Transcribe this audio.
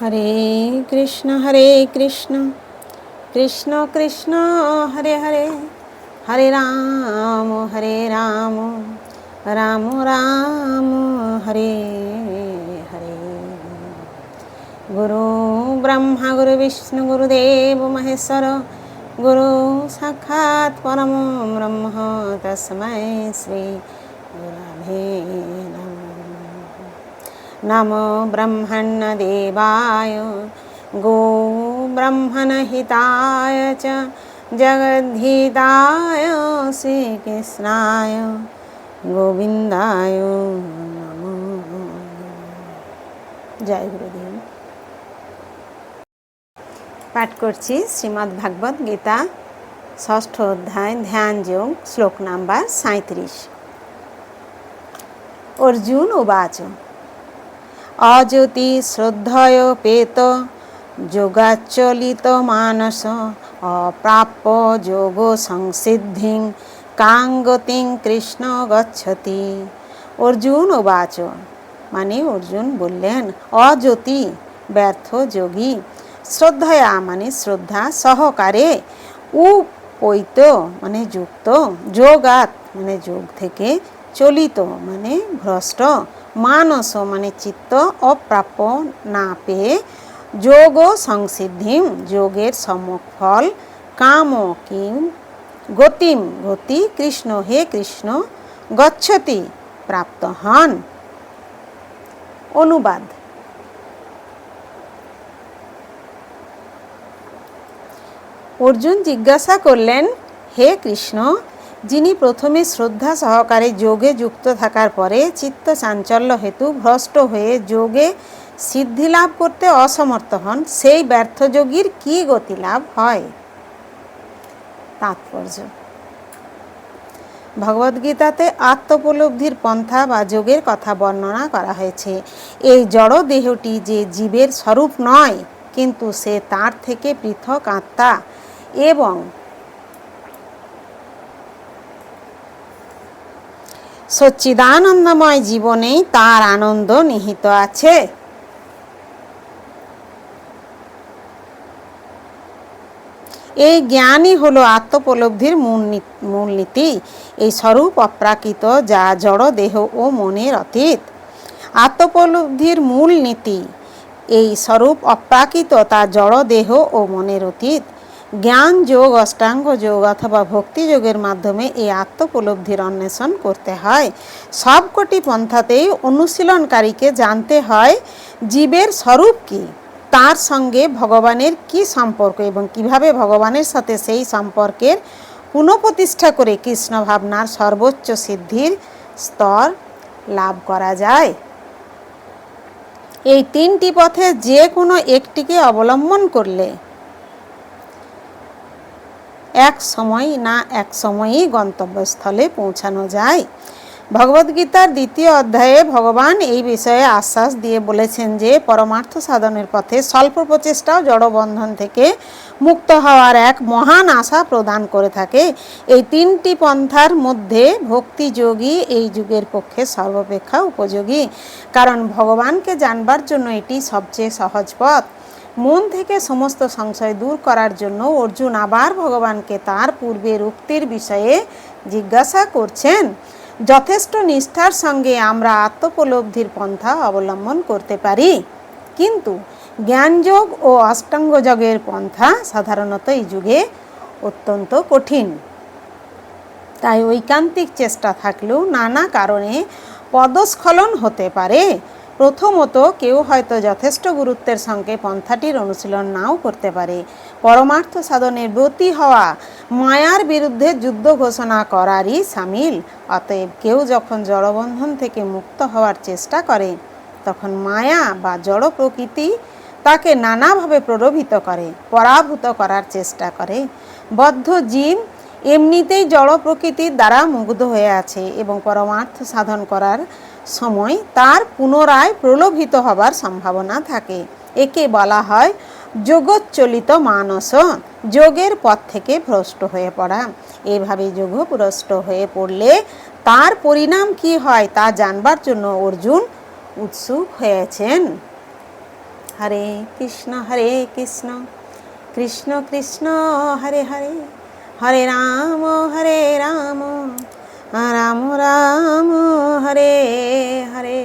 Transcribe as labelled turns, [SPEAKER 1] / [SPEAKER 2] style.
[SPEAKER 1] हरे कृष्ण हरे कृष्ण कृष्ण कृष्ण हरे हरे हरे राम हरे राम राम राम हरे हरे गुरु ब्रह्मा गुरु विष्णु गुरु देव महेश्वर गुरु साक्षात परम ब्रह्म तस्मै श्री गुरु राधे नमो ब्रह्मण्णदेवाय गो ब्रह्मणहिताय च जगद्धिताय श्रीकृष्णाय गोविन्दाय नमो জয় গুরুদেব পাঠ করছি শ্রীমদ্ ভাগবত গীতা ষষ্ঠ অধ্যায় ধ্যান যোগ শ্লোক নাম্বার সাঁত্রিশ অর্জুন বাচন অযতি শ্রদ্ধয় পেত যোগাচলিত মানস অপ্রাপ্য যোগ সংসিদ্ধিং কাঙ্গতিং কৃষ্ণ গচ্ছতি অর্জুন বাচ মানে অর্জুন বললেন অযতি ব্যর্থ যোগী শ্রদ্ধয়া মানে শ্রদ্ধা সহকারে উপৈত মানে যুক্ত যোগাত মানে যোগ থেকে চলিত মানে ভ্রষ্ট মানস মানে চিত্ত অপ্রাপ্য না পেয়ে যোগ সংসিদ্ধি সংসিদ্ধিম যোগের সমক ফল কাম কিং গতিম গতি কৃষ্ণ হে কৃষ্ণ গচ্ছতি প্রাপ্ত হন অনুবাদ অর্জুন জিজ্ঞাসা করলেন হে কৃষ্ণ যিনি প্রথমে শ্রদ্ধা সহকারে যোগে যুক্ত থাকার পরে চিত্ত চাঞ্চল্য হেতু ভ্রষ্ট হয়ে যোগে সিদ্ধি লাভ করতে অসমর্থ হন সেই ব্যর্থ যোগীর কী গতিলাভ হয় তাৎপর্য ভগবদ্গীতাতে আত্মপলব্ধির পন্থা বা যোগের কথা বর্ণনা করা হয়েছে এই জড় দেহটি যে জীবের স্বরূপ নয় কিন্তু সে তার থেকে পৃথক আত্মা এবং সচ্চিদানন্দময় জীবনেই তার আনন্দ নিহিত আছে এই জ্ঞানই হলো আত্মপলব্ধির মূলনীতি এই স্বরূপ অপ্রাকৃত যা জড় দেহ ও মনের অতীত আত্মপলব্ধির মূল নীতি এই স্বরূপ অপ্রাকৃত তা জড় দেহ ও মনের অতীত জ্ঞান যোগ অষ্টাঙ্গ যোগ অথবা ভক্তি যোগের মাধ্যমে এই আত্মপলব্ধির অন্বেষণ করতে হয় সবকটি পন্থাতেই অনুশীলনকারীকে জানতে হয় জীবের স্বরূপ কী তার সঙ্গে ভগবানের কি সম্পর্ক এবং কিভাবে ভগবানের সাথে সেই সম্পর্কের পুনঃপ্রতিষ্ঠা করে কৃষ্ণ ভাবনার সর্বোচ্চ সিদ্ধির স্তর লাভ করা যায় এই তিনটি পথে যে কোনো একটিকে অবলম্বন করলে এক সময় না এক সময়ই গন্তব্যস্থলে পৌঁছানো যায় ভগবদ্গীতার দ্বিতীয় অধ্যায়ে ভগবান এই বিষয়ে আশ্বাস দিয়ে বলেছেন যে পরমার্থ সাধনের পথে স্বল্প প্রচেষ্টাও জড়বন্ধন থেকে মুক্ত হওয়ার এক মহান আশা প্রদান করে থাকে এই তিনটি পন্থার মধ্যে ভক্তিযোগী এই যুগের পক্ষে সর্বাপেক্ষা উপযোগী কারণ ভগবানকে জানবার জন্য এটি সবচেয়ে সহজ পথ মন থেকে সমস্ত সংশয় দূর করার জন্য অর্জুন আবার ভগবানকে তার পূর্বের উক্তির বিষয়ে জিজ্ঞাসা করছেন যথেষ্ট নিষ্ঠার সঙ্গে আমরা আত্মপলব্ধির পন্থা অবলম্বন করতে পারি কিন্তু জ্ঞানযোগ ও অষ্টাঙ্গযোগের পন্থা সাধারণত এই যুগে অত্যন্ত কঠিন তাই ঐকান্তিক চেষ্টা থাকলেও নানা কারণে পদস্খলন হতে পারে প্রথমত কেউ হয়তো যথেষ্ট গুরুত্বের সঙ্গে পন্থাটির অনুশীলন নাও করতে পারে পরমার্থ সাধনের ব্রতী হওয়া মায়ার বিরুদ্ধে যুদ্ধ ঘোষণা করারই সামিল অতএব কেউ যখন জড়বন্ধন থেকে মুক্ত হওয়ার চেষ্টা করে তখন মায়া বা জড় প্রকৃতি তাকে নানাভাবে প্রলোভিত করে পরাভূত করার চেষ্টা করে বদ্ধ জীব এমনিতেই জড় প্রকৃতির দ্বারা মুগ্ধ হয়ে আছে এবং পরমার্থ সাধন করার সময় তার পুনরায় প্রলোভিত হবার সম্ভাবনা থাকে একে বলা হয় যোগোচ্চলিত মানস যোগের পথ থেকে ভ্রষ্ট হয়ে পড়া এভাবে যোগ ভ্রষ্ট হয়ে পড়লে তার পরিণাম কি হয় তা জানবার জন্য অর্জুন উৎসুক হয়েছেন হরে কৃষ্ণ হরে কৃষ্ণ কৃষ্ণ কৃষ্ণ হরে হরে হরে রাম হরে রাম રામ રામ હરે હરે